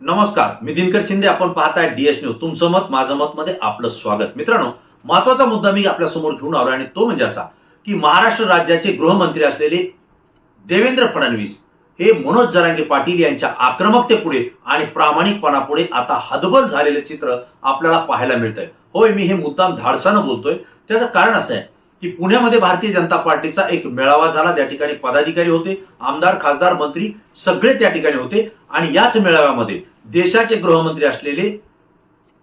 नमस्कार मी दिनकर शिंदे. आपण पाहताय डीएस न्यूज तुमचं मत माझं मत मध्ये आपलं स्वागत. मित्रांनो महत्त्वाचा मुद्दा मी आपल्यासमोर घेऊन आलो आणि तो म्हणजे असा की महाराष्ट्र राज्याचे गृहमंत्री असलेले देवेंद्र फडणवीस हे मनोज जरांगे पाटील यांच्या आक्रमकतेपुढे आणि प्रामाणिकपणापुढे आता हदबल झालेले चित्र आपल्याला पाहायला मिळत आहे होय मी हे मुद्दाम धाडसानं बोलतोय. त्याचं कारण असं आहे की पुण्यामध्ये भारतीय जनता पार्टीचा एक मेळावा झाला. त्या ठिकाणी पदाधिकारी होते आमदार खासदार मंत्री सगळे त्या ठिकाणी होते. आणि याच मेळाव्यामध्ये देशाचे गृहमंत्री असलेले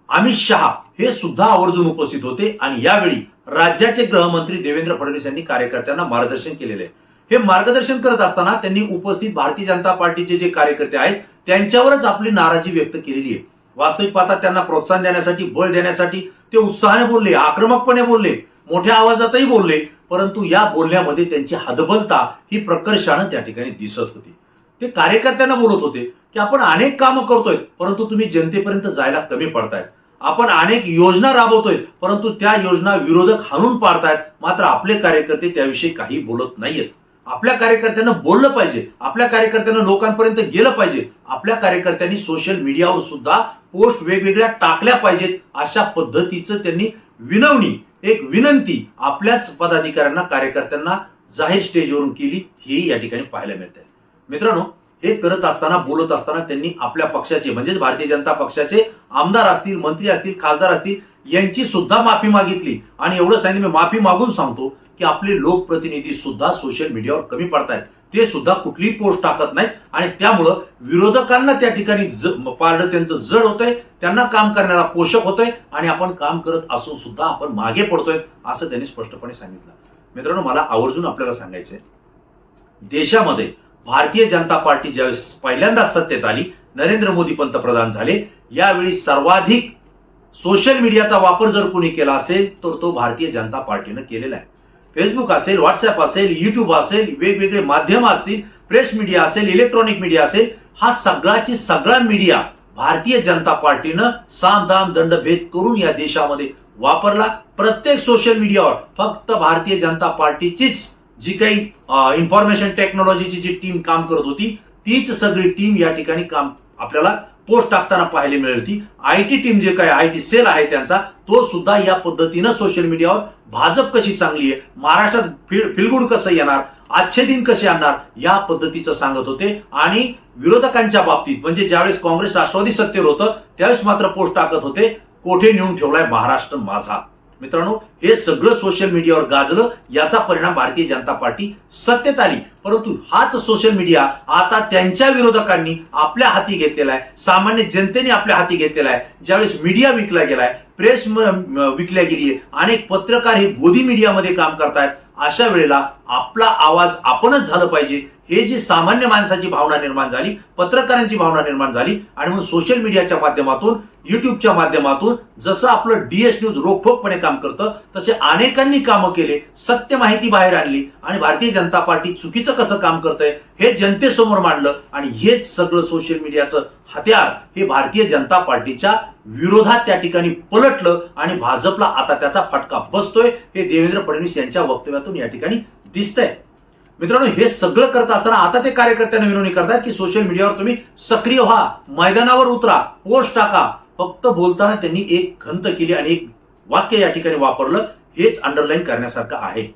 अमित शहा हे सुद्धा आवर्जून उपस्थित होते. आणि यावेळी राज्याचे गृहमंत्री देवेंद्र फडणवीस यांनी कार्यकर्त्यांना मार्गदर्शन केलेले. आहे हे मार्गदर्शन करत असताना त्यांनी उपस्थित भारतीय जनता पार्टीचे जे कार्यकर्ते आहेत त्यांच्यावरच आपली नाराजी व्यक्त केलेली आहे. वास्तविक पाहता त्यांना प्रोत्साहन देण्यासाठी बळ देण्यासाठी ते उत्साहाने बोलले आक्रमकपणे बोलले. मोठ्या आवाजातही बोलले परंतु या बोलण्यामध्ये त्यांची हदबलता ही प्रकर्षानं त्या ठिकाणी दिसत होती. ते कार्यकर्त्यांना बोलत होते की आपण अनेक कामं करतोय परंतु तुम्ही जनतेपर्यंत जायला कमी पडतायत. आपण अनेक योजना राबवतोय परंतु त्या योजना विरोधक हाणून पाडतायत. मात्र आपले कार्यकर्ते त्याविषयी काही बोलत नाहीयेत. आपल्या कार्यकर्त्यांना बोललं पाहिजे आपल्या कार्यकर्त्यांना लोकांपर्यंत गेलं पाहिजे आपल्या कार्यकर्त्यांनी सोशल मीडियावर सुद्धा पोस्ट वेगवेगळ्या टाकल्या पाहिजेत अशा पद्धतीचं त्यांनी विनवणी एक विनंती आपल्याच पदाधिकाऱ्यांना कार्यकर्त्यांना जाहीर स्टेजवरून केली ही या ठिकाणी पाहायला मिळते मित्रांनो हे करत असताना बोलत असताना त्यांनी आपल्या पक्षाचे म्हणजेच भारतीय जनता पक्षाचे आमदार असतील मंत्री असतील खासदार असतील यांची सुद्धा माफी मागितली. आणि एवढं सांगितलं मी माफी मागून सांगतो की आपले लोकप्रतिनिधी सुद्धा सोशल मीडियावर कमी पडतायत. ते सुद्धा कुठलीही पोस्ट टाकत नाहीत. आणि त्यामुळं विरोधकांना त्या ठिकाणी ज- पारडं त्यांचं जड होतंय त्यांना काम करण्याला पोषक होतंय आणि आपण काम करत असून सुद्धा आपण मागे पडतोय असं त्यांनी स्पष्टपणे सांगितलं. मित्रांनो मला आवर्जून आपल्याला सांगायचंय देशामध्ये भारतीय जनता पार्टी ज्यावेळेस पहिल्यांदा सत्तेत आली नरेंद्र मोदी पंतप्रधान झाले यावेळी सर्वाधिक सोशल मीडियाचा वापर जर कोणी केला असेल तर तो भारतीय जनता पार्टीनं केलेला आहे. फेसबुक असेल व्हॉट्सअप असेल युट्यूब असेल वेगवेगळे माध्यम असतील प्रेस मीडिया असेल इलेक्ट्रॉनिक मीडिया असेल हा सगळाची सगळा मीडिया भारतीय जनता पार्टीनं साम दाम दंड भेद करून या देशामध्ये वापरला. प्रत्येक सोशल मीडियावर फक्त भारतीय जनता पार्टीचीच जी काही इन्फॉर्मेशन टेक्नॉलॉजीची जी टीम काम करत होती तीच सगळी टीम या ठिकाणी काम आपल्याला पोस्ट टाकताना पाहायला मिळेल ती. आय टी टीम जे काय आय टी सेल आहे त्यांचा तो सुद्धा या पद्धतीनं सोशल मीडियावर भाजप कशी चांगली आहे महाराष्ट्रात फिल फिलगुड कसं येणार आजचे दिन कसे आणणार या पद्धतीचं सांगत होते. आणि विरोधकांच्या बाबतीत म्हणजे ज्यावेळेस काँग्रेस राष्ट्रवादी सत्तेवर होतं त्यावेळेस मात्र पोस्ट टाकत होते कोठे नेऊन ठेवलाय महाराष्ट्र माझा? मित्रांनो हे सगळं सोशल मीडियावर गाजलं याचा परिणाम भारतीय जनता पार्टी सत्तेत आली. परंतु हाच सोशल मीडिया आता त्यांच्या विरोधकांनी आपल्या हाती घेतलेला आहे. सामान्य जनतेने आपल्या हाती घेतलेला आहे. ज्यावेळेस मीडिया विकला गेलाय प्रेस विकल्या गेली अनेक पत्रकार हे गोदी मीडियामध्ये काम करतायत. अशा वेळेला आपला आवाज आपणच झालं पाहिजे. हे जी सामान्य माणसाची भावना निर्माण झाली पत्रकारांची भावना निर्माण झाली आणि म्हणून सोशल मीडियाच्या माध्यमातून युट्यूबच्या माध्यमातून जसं आपलं डीएस न्यूज रोखोकपणे काम करतं तसे अनेकांनी कामं केले सत्य माहिती बाहेर आणली आणि भारतीय जनता पार्टी चुकीचं कसं काम करतंय हे जनतेसमोर मांडलं आणि हेच सगळं सोशल मीडियाचं हत्यार हे भारतीय जनता पार्टीच्या विरोधात त्या ठिकाणी पलटलं आणि भाजपला आता त्याचा फटका बसतोय हे देवेंद्र फडणवीस यांच्या वक्तव्यातून या ठिकाणी दिसतंय. मित्रांनो हे सगळं करत असताना आता ते कार्यकर्त्यांना विनवणी करतात की सोशल मीडियावर तुम्ही सक्रिय व्हा. मैदानावर उतरा. पोस्ट टाका. फक्त बोलताना त्यांनी एक खंत केली आणि एक वाक्य या ठिकाणी वापरलं. हेच अंडरलाईन करण्यासारखं आहे.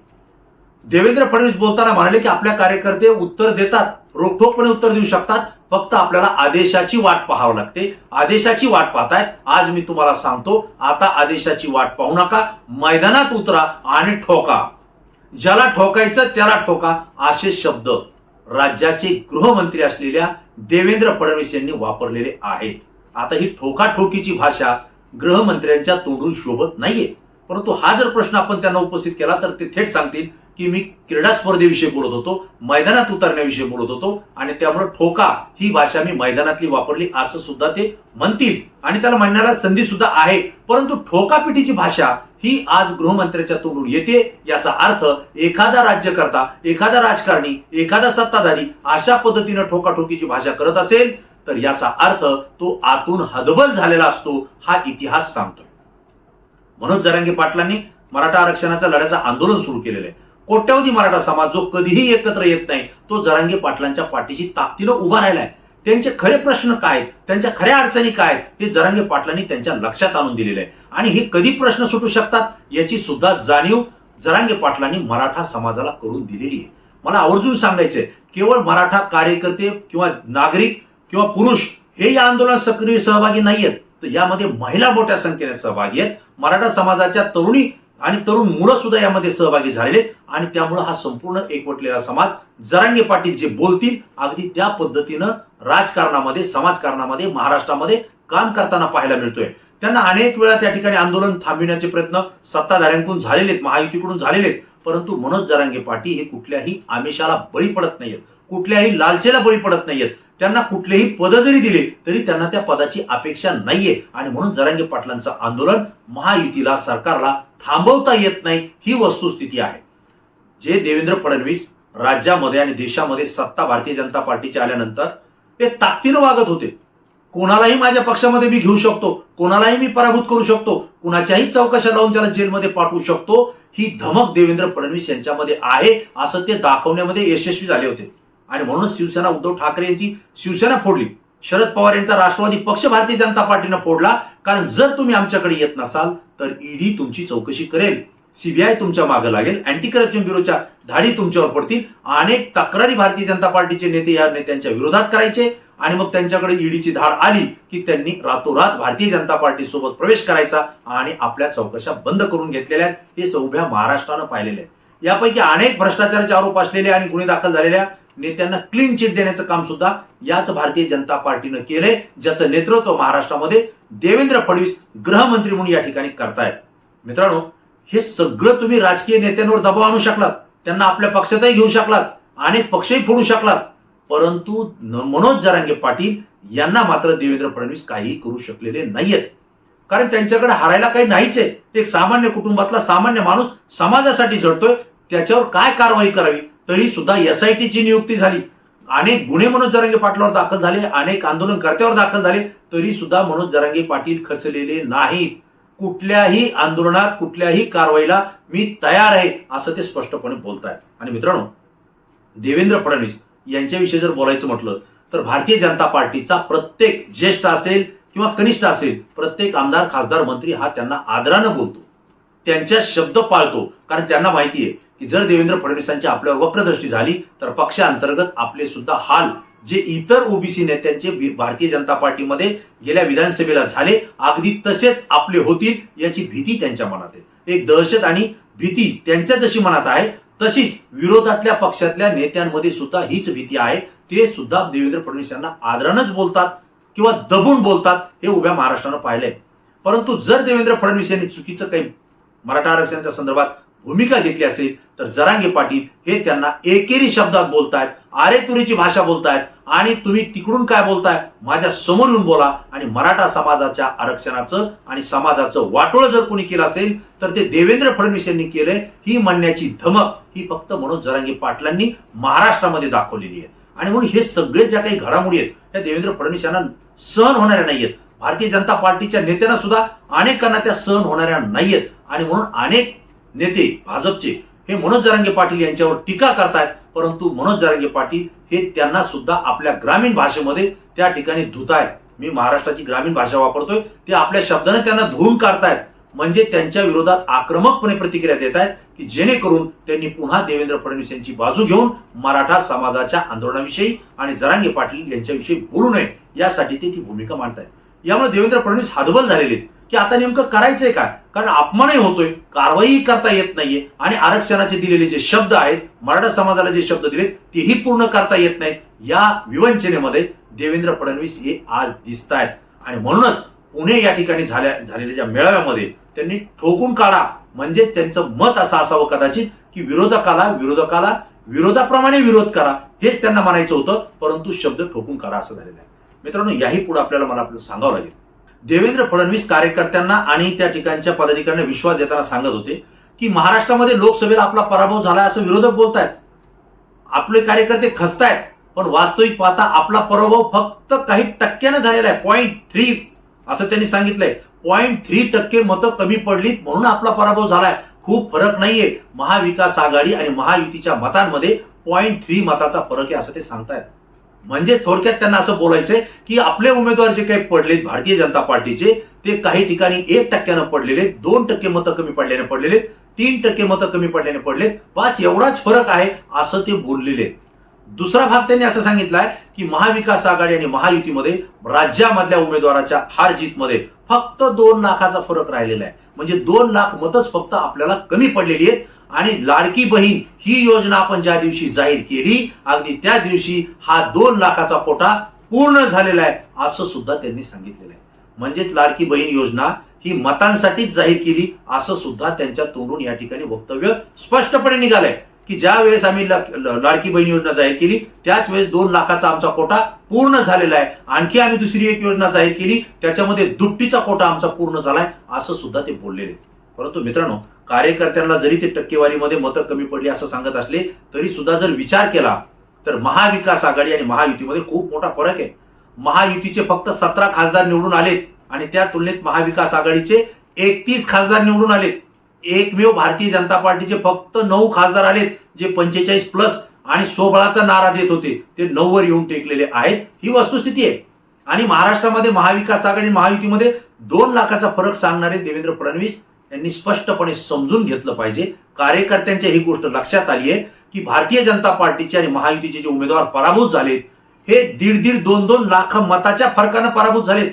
देवेंद्र फडणवीस बोलताना म्हणाले की आपल्या कार्यकर्ते उत्तर देतात. रोखोकपणे उत्तर देऊ शकतात. फक्त आपल्याला आदेशाची वाट पाहावं लागते. आदेशाची वाट पाहतायत आज मी तुम्हाला सांगतो आता आदेशाची वाट पाहू नका. मैदानात उतरा आणि ठोका. ज्याला ठोकायचं त्याला ठोका असे शब्द राज्याचे गृहमंत्री असलेल्या देवेंद्र फडणवीस यांनी वापरलेले आहेत. आता ही ठोकाठोकीची भाषा गृहमंत्र्यांच्या तोंडून शोभत नाहीये. परंतु हा जर प्रश्न आपण त्यांना उपस्थित केला तर ते थेट सांगतील की मी क्रीडा स्पर्धेविषयी बोलत होतो मैदानात उतरण्याविषयी बोलत होतो आणि त्यामुळे ठोका ही भाषा मी मैदानातली वापरली असं सुद्धा ते म्हणतील. आणि त्याला म्हणण्याला संधी सुद्धा आहे. परंतु ठोकापिटीची भाषा ही आज गृहमंत्र्याच्या तोंडून येते याचा अर्थ एखादा राज्यकर्ता एखादा राजकारणी एखादा सत्ताधारी अशा पद्धतीनं ठोकाठोकीची भाषा करत असेल तर याचा अर्थ तो आतून हदबल झालेला असतो हा इतिहास सांगतो मनोज जरांगे पाटलांनी मराठा आरक्षणाच्या लढ्याचं आंदोलन सुरू केलेलं आहे. कोट्यावधी मराठा समाज जो कधीही एकत्र येत नाही तो जरांगे पाटलांच्या पाठीशी ताकदीनं उभा राहिलाय त्यांचे खरे प्रश्न काय त्यांच्या खऱ्या अडचणी काय हे जरांगे पाटलांनी त्यांच्या लक्षात आणून दिलेले आहे. आणि हे कधी प्रश्न सुटू शकतात याची सुद्धा जाणीव जरांगे पाटलांनी मराठा समाजाला करून दिलेली आहे. मला आवर्जून सांगायचंय केवळ मराठा कार्यकर्ते किंवा नागरिक किंवा पुरुष हे या आंदोलनात सक्रिय सहभागी नाही आहेत तर यामध्ये महिला मोठ्या संख्येने सहभागी आहेत. मराठा समाजाच्या तरुणी आणि तरुण मुलं सुद्धा यामध्ये सहभागी झालेले आणि त्यामुळे हा संपूर्ण एकवटलेला समाज जरांगे पाटील जे बोलतील अगदी त्या पद्धतीनं राजकारणामध्ये समाजकारणामध्ये महाराष्ट्रामध्ये काम करताना पाहायला मिळतोय. त्यांना अनेक वेळा त्या ठिकाणी आंदोलन थांबविण्याचे प्रयत्न सत्ताधाऱ्यांकडून झालेले आहेत महायुतीकडून झालेले आहेत परंतु मनोज जरांगे पाटील हे कुठल्याही आमिषाला बळी पडत नाहीयेत. कुठल्याही लालचेला बळी पडत नाहीयेत. त्यांना कुठलेही पद जरी दिले तरी त्यांना त्या पदाची अपेक्षा नाहीये. आणि म्हणून जरांगे पाटलांचं आंदोलन महायुतीला सरकारला थांबवता येत नाही ही वस्तुस्थिती आहे. जे देवेंद्र फडणवीस राज्यामध्ये आणि देशामध्ये सत्ता भारतीय जनता पार्टीचे आल्यानंतर ते ताकदीनं वागत होते. कोणालाही माझ्या पक्षामध्ये मी घेऊ शकतो कोणालाही मी पराभूत करू शकतो कुणाच्याही चौकशा लावून त्याला जेलमध्ये पाठवू शकतो ही धमक देवेंद्र फडणवीस यांच्यामध्ये आहे असं ते दाखवण्यामध्ये यशस्वी झाले होते. आणि म्हणूनच शिवसेना उद्धव ठाकरे यांची शिवसेना फोडली. शरद पवार यांचा राष्ट्रवादी पक्ष भारतीय जनता पार्टीनं फोडला. कारण जर तुम्ही आमच्याकडे येत नसाल तर ईडी तुमची चौकशी करेल. सीबीआय तुमच्या मागे लागेल. अँटी करप्शन ब्युरोच्या धाडी तुमच्यावर पडतील. अनेक तक्रारी भारतीय जनता पार्टीचे नेते या नेत्यांच्या विरोधात करायचे. आणि मग त्यांच्याकडे ईडीची धाड आली की त्यांनी रातोरात भारतीय जनता पार्टी सोबत प्रवेश करायचा आणि आपल्या चौकशा बंद करून घेतलेल्या आहेत. हे सौभ्या महाराष्ट्रानं पाहिलेले आहे यापैकी अनेक भ्रष्टाचाराचे आरोप असलेले आणि गुन्हे दाखल झालेल्या नेत्यांना क्लीन चिट देण्याचं काम सुद्धा याच भारतीय जनता पार्टीनं केलंय ज्याचं नेतृत्व महाराष्ट्रामध्ये देवेंद्र फडणवीस गृहमंत्री म्हणून या ठिकाणी करतायत. मित्रांनो हे सगळं तुम्ही राजकीय नेत्यांवर दबाव आणू शकलात. त्यांना आपल्या पक्षातही घेऊ शकलात. अनेक पक्षही फोडू शकलात. परंतु मनोज जरांगे पाटील यांना मात्र देवेंद्र फडणवीस काहीही करू शकलेले नाहीयेत. कारण त्यांच्याकडे हारायला काही नाहीच आहे. एक सामान्य कुटुंबातला सामान्य माणूस समाजासाठी झडतोय. त्याच्यावर काय कारवाई करावी? तरी सुद्धा एस आय टीची नियुक्ती झाली. अनेक गुन्हे मनोज जरांगे पाटलावर दाखल झाले. अनेक आंदोलनकर्त्यावर दाखल झाले. तरी सुद्धा मनोज जरांगे पाटील खचलेले नाहीत. कुठल्याही आंदोलनात कुठल्याही कारवाईला मी तयार आहे असं ते स्पष्टपणे बोलतायत. आणि मित्रांनो देवेंद्र फडणवीस यांच्याविषयी जर बोलायचं म्हटलं तर भारतीय जनता पार्टीचा प्रत्येक ज्येष्ठ असेल किंवा कनिष्ठ असेल प्रत्येक आमदार खासदार मंत्री हा त्यांना आदरानं बोलतो. त्यांच्या शब्द पाळतो. कारण त्यांना माहिती आहे की जर देवेंद्र फडणवीसांची आपल्यावर वक्रदृष्टी झाली तर पक्षांतर्गत आपले सुद्धा हाल जे इतर ओबीसी नेत्यांचे भारतीय जनता पार्टीमध्ये गेल्या विधानसभेला झाले अगदी तसेच आपले होतील याची भीती त्यांच्या मनात आहे. एक दहशत आणि भीती त्यांच्या जशी मनात आहे तशीच विरोधातल्या पक्षातल्या नेत्यांमध्ये सुद्धा हीच भीती आहे. ते सुद्धा देवेंद्र फडणवीस यांना आदरानच बोलतात किंवा दबून बोलतात हे उभ्या महाराष्ट्रानं पाहिलंय. परंतु जर देवेंद्र फडणवीस यांनी चुकीचं काही मराठा आरक्षणाच्या संदर्भात भूमिका घेतली असेल तर जरांगे पाटील हे त्यांना एकेरी शब्दात बोलतायत आरे तुरीची भाषा बोलतायत आणि तुम्ही तिकडून काय बोलताय? माझ्यासमोर येऊन बोला. आणि मराठा समाजाच्या आरक्षणाचं आणि समाजाचं वाटोळ जर कोणी केलं असेल तर ते देवेंद्र फडणवीस यांनी केलंय. ही म्हणण्याची धमक ही फक्त मनोज जरांगे पाटलांनी महाराष्ट्रामध्ये दाखवलेली आहे. आणि म्हणून हे सगळे ज्या काही घडामोडी आहेत त्या देवेंद्र फडणवीस यांना सहन होणाऱ्या नाहीयेत भारतीय जनता पार्टीच्या नेत्यांना सुद्धा अनेकांना त्या सहन होणाऱ्या नाहीयेत. आणि म्हणून अनेक नेते भाजपचे हे मनोज जरांगे पाटील यांच्यावर टीका करतायत. परंतु मनोज जरांगे पाटील हे त्यांना सुद्धा आपल्या ग्रामीण भाषेमध्ये त्या ठिकाणी धुतायत. मी महाराष्ट्राची ग्रामीण भाषा वापरतोय. ते आपल्या शब्दाने त्यांना धुवून काढतायत. म्हणजे त्यांच्या विरोधात आक्रमकपणे प्रतिक्रिया देत आहेत की जेणेकरून त्यांनी पुन्हा देवेंद्र फडणवीस यांची बाजू घेऊन मराठा समाजाच्या आंदोलनाविषयी आणि जरांगे पाटील यांच्याविषयी बोलू नये. यासाठी ते ती भूमिका मांडतायत. यामुळे देवेंद्र फडणवीस हातबल झालेले आहेत. की आता नेमकं करायचंय काय? कारण अपमानही होतोय कारवाई करता येत नाहीये आणि आरक्षणाचे दिलेले जे शब्द आहेत मराठा समाजाला जे शब्द दिलेत तेही पूर्ण करता येत नाहीत. या विवंचनेमध्ये देवेंद्र फडणवीस हे आज दिसत आहेत आणि म्हणूनच पुणे या ठिकाणी झाल्या झालेल्या ज्या मेळाव्यामध्ये त्यांनी ठोकून काढा. म्हणजे त्यांचं मत असं असावं कदाचित की विरोधकाला विरोधकाला विरोधाप्रमाणे विरोध करा. हेच त्यांना म्हणायचं होतं परंतु शब्द ठोकून काढा असं झालेलं आहे. मित्रांनो याही पुढे आपल्याला मला आपलं सांगावं लागेल. देवेंद्र फडणवीस कार्यकर्त्यांना आणि त्या ठिकाणच्या पदाधिकाऱ्यांना विश्वास देताना सांगत होते की महाराष्ट्रामध्ये लोकसभेला आपला पराभव झाला असं विरोधक बोलतायत. आपले कार्यकर्ते खसतायत पण वास्तविक पाहता आपला पराभव फक्त काही टक्क्यानं झालेला आहे. पॉईंट थ्री असं त्यांनी सांगितलंय. पॉईंट थ्री टक्के मतं कमी पडलीत म्हणून आपला पराभव झालाय. खूप फरक नाहीये. महाविकास आघाडी आणि महायुतीच्या मतांमध्ये पॉईंट थ्री मताचा फरक आहे असं ते सांगतायत. म्हणजे थोडक्यात त्यांना असं बोलायचंय की आपले उमेदवार जे काही पडलेत भारतीय जनता पार्टीचे ते काही ठिकाणी एक टक्क्यानं पडलेले दोन टक्के मतं कमी पडल्याने पडलेले तीन टक्के मतं कमी पडल्याने पडलेत. बस एवढाच फरक आहे असं ते बोललेले दुसरा भाग त्यांनी असं सांगितलाय की महाविकास आघाडी आणि महायुतीमध्ये राज्यामधल्या उमेदवाराच्या हार जीतमध्ये फक्त दोन लाखाचा फरक राहिलेला आहे. म्हणजे दोन लाख मतच फक्त आपल्याला कमी पडलेली आहेत. आणि लाडकी बहीण ही योजना आपण ज्या दिवशी जाहीर केली अगदी त्या दिवशी हा दोन लाखाचा कोटा पूर्ण झालेला आहे असं सुद्धा त्यांनी सांगितलेलं आहे. म्हणजेच लाडकी बहीण योजना ही मतांसाठीच जाहीर केली असं सुद्धा त्यांच्या तोंडून या ठिकाणी वक्तव्य स्पष्टपणे निघालंय की ज्या वेळेस आम्ही लाडकी बहीण योजना जाहीर केली त्याच वेळेस दोन लाखाचा आमचा कोटा पूर्ण झालेला आहे. आणखी आम्ही दुसरी एक योजना जाहीर केली त्याच्यामध्ये दुपटीचा कोटा आमचा पूर्ण झालाय असं सुद्धा ते बोललेले परंतु मित्रांनो कार्यकर्त्यांना जरी ते टक्केवारीमध्ये मतं कमी पडली असं सांगत असले तरी सुद्धा जर विचार केला तर महाविकास आघाडी आणि महायुतीमध्ये खूप मोठा फरक आहे. महायुतीचे फक्त सतरा खासदार निवडून आलेत आणि त्या तुलनेत महाविकास आघाडीचे एकतीस खासदार निवडून आलेत. एकमेव भारतीय जनता पार्टीचे फक्त नऊ खासदार आलेत जे पंचेचाळीस प्लस आणि सोबळाचा नारा देत होते. ते नऊवर येऊन टेकलेले आहेत. ही वस्तुस्थिती आहे. आणि महाराष्ट्रामध्ये महाविकास आघाडी महायुतीमध्ये दोन लाखाचा फरक सांगणारे देवेंद्र फडणवीस यांनी स्पष्टपणे समजून घेतलं पाहिजे. कार्यकर्त्यांच्या ही गोष्ट लक्षात आली आहे की भारतीय जनता पार्टीचे आणि महायुतीचे जे उमेदवार पराभूत झालेत हे दीड दीड दोन दोन लाख मताच्या फरकानं पराभूत झालेत.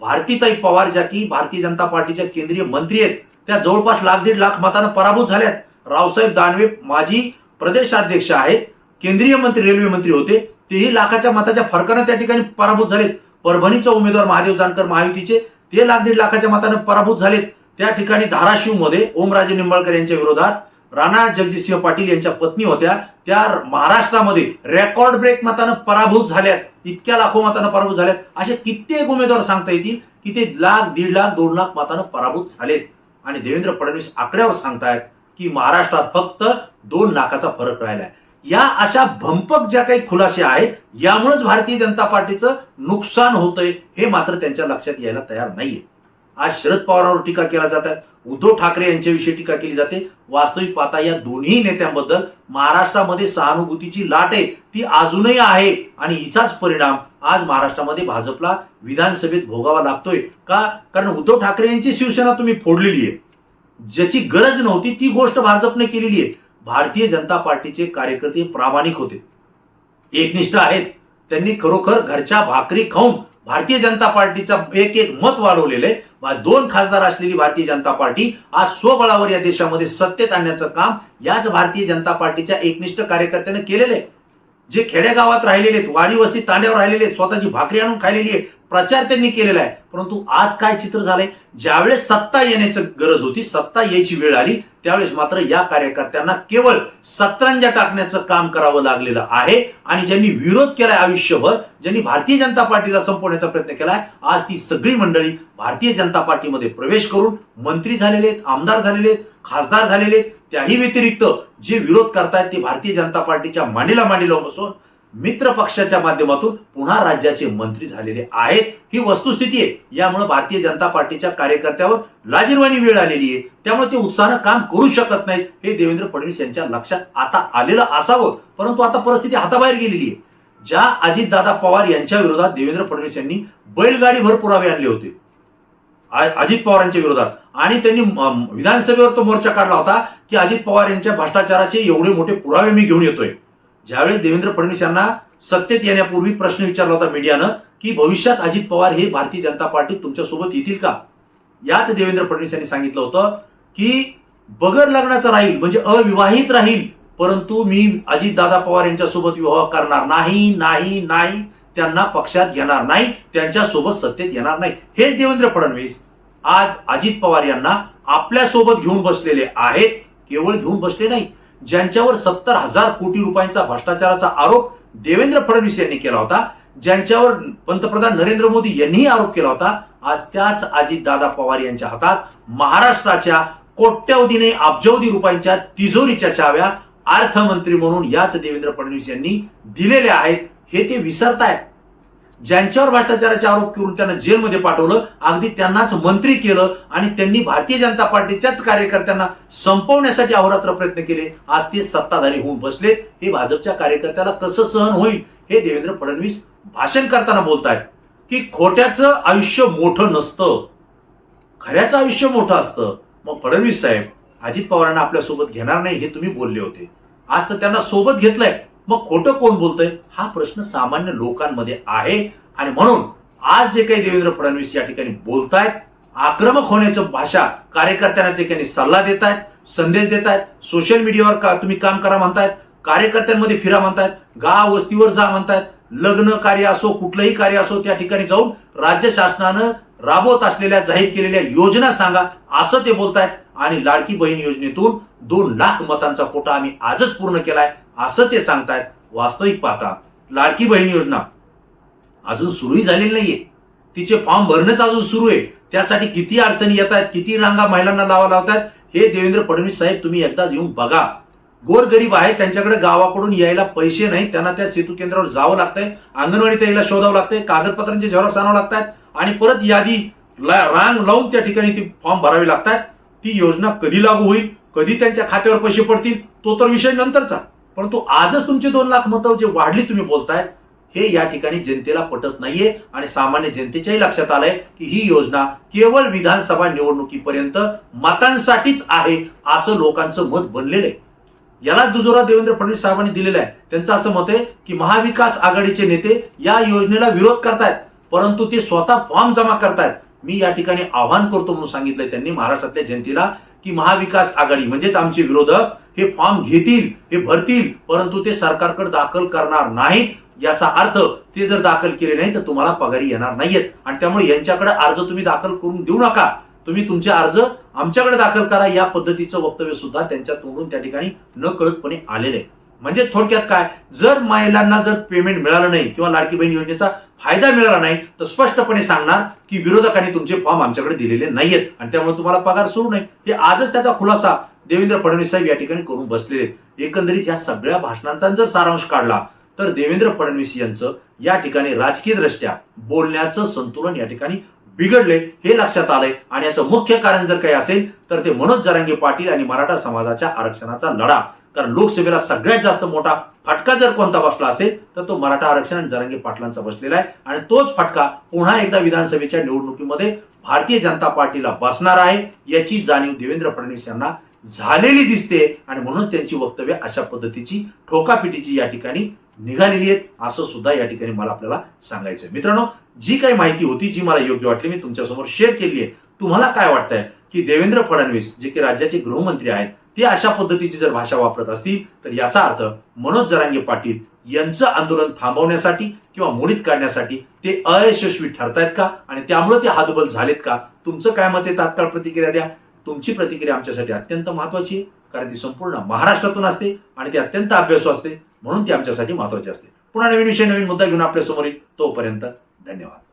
भारतीताई पवार ज्या की भारतीय जनता पार्टीच्या केंद्रीय मंत्री आहेत त्या जवळपास लाख दीड लाख मतानं पराभूत झाल्यात. रावसाहेब दानवे माजी प्रदेशाध्यक्ष आहेत केंद्रीय मंत्री रेल्वे मंत्री होते तेही लाखाच्या मताच्या फरकानं त्या ठिकाणी पराभूत झालेत. परभणीचा उमेदवार महादेव जानकर महायुतीचे ते लाख दीड लाखाच्या मतानं पराभूत झालेत. त्या ठिकाणी धाराशिवमध्ये ओमराजे निंबाळकर यांच्या विरोधात राणा जगजितसिंह पाटील यांच्या पत्नी होत्या. त्या महाराष्ट्रामध्ये रेकॉर्ड ब्रेक मतानं पराभूत झाल्यात. इतक्या लाखो मतानं पराभूत झाल्यात. असे कित्येक उमेदवार सांगता येतील की ते लाख दीड लाख दोन लाख मतानं पराभूत झालेत. आणि देवेंद्र फडणवीस आकड्यावर सांगतायत की महाराष्ट्रात फक्त दोन लाखाचा फरक राहिलाय. या अशा भंपक ज्या काही खुलासे आहेत यामुळेच भारतीय जनता पार्टीचं नुकसान होतंय हे मात्र त्यांच्या लक्षात यायला तयार नाहीये. आज शरद पवारांवर टीका केला जात आहे. उद्धव ठाकरे यांच्याविषयी टीका केली जाते. वास्तविक पाहता या दोन्ही नेत्यांबद्दल महाराष्ट्रामध्ये सहानुभूतीची लाट आहे. ती अजूनही आहे आणि हिचाच परिणाम आज महाराष्ट्रामध्ये भाजपला विधानसभेत भोगावा लागतोय. का? कारण उद्धव ठाकरे यांची शिवसेना तुम्ही फोडलेली आहे. ज्याची गरज नव्हती ती गोष्ट भाजपने केलेली आहे. भारतीय जनता पार्टीचे कार्यकर्ते प्रामाणिक होते. एकनिष्ठ आहेत. त्यांनी खरोखर घरच्या भाकरी खाऊन भारतीय जनता पार्टीचा एक एक मत वाढवलेले दोन खासदार असलेली भारतीय जनता पार्टी आज स्वबळावर या देशामध्ये सत्तेत आणण्याचं काम याच भारतीय जनता पार्टीच्या एकनिष्ठ कार्यकर्त्याने केलेलं आहे. जे खेडेगावात राहिलेले आहेत वाडी वस्ती तांड्यावर राहिलेले आहेत स्वतःची भाकरी आणून खाल्लेली आहे प्रचार त्यांनी केलेला आहे. परंतु आज काय चित्र झालंय? ज्यावेळेस सत्ता येण्याची गरज होती सत्ता यायची वेळ आली त्यावेळेस मात्र या कार्यकर्त्यांना केवळ सतरंजा टाकण्याचं काम करावं लागलेलं आहे आणि ज्यांनी विरोध केलाय आयुष्यभर ज्यांनी भारतीय जनता पार्टीला संपवण्याचा प्रयत्न केलाय आज ती सगळी मंडळी भारतीय जनता पार्टीमध्ये प्रवेश करून मंत्री झालेले आहेत आमदार झालेले आहेत खासदार झालेले आहेत त्याही व्यतिरिक्त जे विरोध करतायत ते भारतीय जनता पार्टीच्या मांडीला मांडी लावून बसून मित्र पक्षाच्या माध्यमातून पुन्हा राज्याचे मंत्री झालेले आहेत. ही वस्तुस्थिती आहे. यामुळे भारतीय जनता पार्टीच्या कार्यकर्त्यावर लाजीरवाणी वेळ आलेली आहे. त्यामुळे ते उत्साहानं काम करू शकत नाहीत. हे देवेंद्र फडणवीस यांच्या लक्षात आता आलेलं असावं. परंतु आता परिस्थिती हाताबाहेर गेलेली आहे. ज्या अजितदादा पवार यांच्या विरोधात देवेंद्र फडणवीस यांनी बैलगाडीभर पुरावे आणले होते. अजित पवारांच्या विरोधात. आणि त्यांनी विधानसभेवर तो मोर्चा काढला होता की अजित पवार यांच्या भ्रष्टाचाराचे एवढे मोठे पुरावे मी घेऊन येतोय. ज्यावेळेस देवेंद्र फडणवीस यांना सत्तेत येण्यापूर्वी प्रश्न विचारला होता मीडियानं की भविष्यात अजित पवार हे भारतीय जनता पार्टीत तुमच्यासोबत येतील का? याच देवेंद्र फडणवीस यांनी सांगितलं होतं की बगर लग्नाचं राहील म्हणजे अविवाहित राहील परंतु मी अजित दादा पवार यांच्यासोबत विवाह करणार नाही नाही नाही. त्यांना पक्षात घेणार नाही त्यांच्यासोबत सत्तेत येणार नाही. हेच देवेंद्र फडणवीस. आज अजित पवार यांना आपल्यासोबत घेऊन बसलेले आहेत केवळ घेऊन बसले नाही. ज्यांच्यावर सत्तर हजार कोटी रुपयांचा भ्रष्टाचाराचा आरोप देवेंद्र फडणवीस यांनी केला होता ज्यांच्यावर पंतप्रधान नरेंद्र मोदी यांनीही आरोप केला होता आज त्याच अजितदादा पवार यांच्या हातात महाराष्ट्राच्या कोट्यवधीने अब्जवधी रुपयांच्या तिजोरीच्या चाव्या अर्थमंत्री म्हणून याच देवेंद्र फडणवीस यांनी दिलेल्या आहेत. हे ते विसरतायत. ज्यांच्यावर भ्रष्टाचाराचे आरोप करून त्यांना जेलमध्ये पाठवलं अगदी त्यांनाच मंत्री केलं आणि त्यांनी भारतीय जनता पार्टीच्याच कार्यकर्त्यांना संपवण्यासाठी अहोरात्र प्रयत्न केले. आज ते सत्ताधारी होऊन बसलेत. हे भाजपच्या कार्यकर्त्याला कसं सहन होईल हे देवेंद्र फडणवीस भाषण करताना बोलतायत. की खोट्याचं आयुष्य मोठं नसतं. खऱ्याचं आयुष्य मोठं असतं. मग फडणवीस साहेब अजित पवारांना आपल्यासोबत घेणार नाही हे तुम्ही बोलले होते. आज तर त्यांना सोबत घेतलंय. मग खोटं कोण बोलतंय? हा प्रश्न सामान्य लोकांमध्ये आहे. आणि म्हणून आज जे काही देवेंद्र फडणवीस या ठिकाणी बोलतायत आक्रमक होण्याचं भाषा कार्यकर्त्यांना ठिकाणी सल्ला देत आहेत संदेश देत आहेत सोशल मीडियावर का तुम्ही काम करा म्हणतायत कार्यकर्त्यांमध्ये फिरा म्हणतायत गाव वस्तीवर जा म्हणतायत लग्न कार्य असो कुठलंही कार्य असो त्या ठिकाणी जाऊन राज्य शासनानं राबवत असलेल्या जाहीर केलेल्या योजना सांगा असं ते बोलतायत. आणि लाडकी बहीण योजनेतून दोन लाख मतांचा कोटा आम्ही आजच पूर्ण केलाय. असं ते सांगतायत वास्तविक पाहता. लाडकी बहीण योजना. अजून सुरूही झालेली नाहीये. तिचे फॉर्म भरणंच अजून सुरू आहे. त्यासाठी किती अडचणी येत आहेत किती रांगा महिलांना लावा लावतात हे देवेंद्र फडणवीस साहेब तुम्ही एकदाच येऊन बघा. गोरगरीब आहे त्यांच्याकडे गावाकडून यायला पैसे नाही त्यांना त्या सेतू केंद्रावर जावं लागतंय अंगणवाडी त्याला शोधावं लागतंय कागदपत्रांचे झेरॉक्स आणावं लागतात आणि परत यादी रांग लावून त्या ठिकाणी ती फॉर्म भरावे लागतात. ती योजना कधी लागू होईल कधी त्यांच्या खात्यावर पैसे पडतील तो तर विषय नंतरचा. परंतु आजच तुमचे दोन लाख मतं जे वाढली तुम्ही बोलताय हे या ठिकाणी जनतेला पटत नाहीये आणि सामान्य जनतेच्याही लक्षात आलंय की ही योजना केवळ विधानसभा निवडणुकीपर्यंत मतांसाठीच आहे असं लोकांचं मत बनलेलं आहे. याला दुजोरा देवेंद्र फडणवीस साहेबांनी दिलेला आहे. त्यांचं असं मत आहे की महाविकास आघाडीचे नेते या योजनेला विरोध करतायत परंतु ते स्वतः फॉर्म जमा करतायत. मी या ठिकाणी आव्हान करतो म्हणून सांगितलंय त्यांनी महाराष्ट्रातल्या जनतेला की महाविकास आघाडी म्हणजेच आमचे विरोधक हे फॉर्म घेतील हे भरतील परंतु ते सरकारकडे दाखल करणार नाहीत याचा अर्थ ते जर दाखल केले नाही तर तुम्हाला पगारी येणार नाहीयेत. आणि त्यामुळे यांच्याकडे अर्ज तुम्ही दाखल करून देऊ नका. तुम्ही तुमचे अर्ज आमच्याकडे दाखल करा. या पद्धतीचं वक्तव्य सुद्धा त्यांच्या तोंडून त्या ठिकाणी न कळतपणे आलेले आहे. म्हणजे थोडक्यात काय? जर महिलांना जर पेमेंट मिळालं नाही किंवा लाडकी बहीण योजनेचा फायदा मिळाला नाही तर स्पष्टपणे सांगणार की विरोधकांनी तुमचे फॉर्म आमच्याकडे दिलेले नाहीयेत आणि त्यामुळे तुम्हाला पगार सुरू नाही. हे आजच त्याचा खुलासा देवेंद्र फडणवीस साहेब या ठिकाणी करून बसलेले आहेत. एकंदरीत या सगळ्या भाषणांचा जर सारांश काढला तर देवेंद्र फडणवीस यांचं या ठिकाणी राजकीय दृष्ट्या बोलण्याचं संतुलन या ठिकाणी बिघडले हे लक्षात आलंय. आणि याचं मुख्य कारण जर काही असेल तर ते मनोज जरांगे पाटील आणि मराठा समाजाच्या आरक्षणाचा लढा. कारण लोकसभेला सगळ्यात जास्त मोठा फटका जर कोणता बसला असेल तर तो मराठा आरक्षण आणि जरांगे पाटलांचा बसलेला आहे. आणि तोच फटका पुन्हा एकदा विधानसभेच्या निवडणुकीमध्ये भारतीय जनता पार्टीला बसणार आहे याची जाणीव देवेंद्र फडणवीस यांना झालेली दिसते. आणि म्हणून त्यांची वक्तव्य अशा पद्धतीची ठोकापिटीची या ठिकाणी निघालेली आहेत असं सुद्धा या ठिकाणी मला आपल्याला सांगायचं मित्रांनो जी काही माहिती होती जी मला योग्य वाटली मी तुमच्यासमोर शेअर केली आहे. तुम्हाला काय वाटतंय की देवेंद्र फडणवीस जे की राज्याचे गृहमंत्री आहेत ते अशा पद्धतीची जर भाषा वापरत असतील तर याचा अर्थ मनोज जरांगे पाटील यांचं आंदोलन थांबवण्यासाठी किंवा मोडीत काढण्यासाठी ते अयशस्वी ठरतायत का? आणि त्यामुळे ते हातबल झालेत का? तुमचं काय मत आहे? तात्काळ प्रतिक्रिया द्या. तुमची प्रतिक्रिया आमच्यासाठी अत्यंत महत्वाची आहे कारण ती संपूर्ण महाराष्ट्रातून असते आणि ती अत्यंत अभ्यासू असते म्हणून ती आमच्यासाठी महत्वाची असते. पुन्हा नवीन विषय नवीन मुद्दा घेऊन आपल्यासमोर येईल. तोपर्यंत धन्यवाद.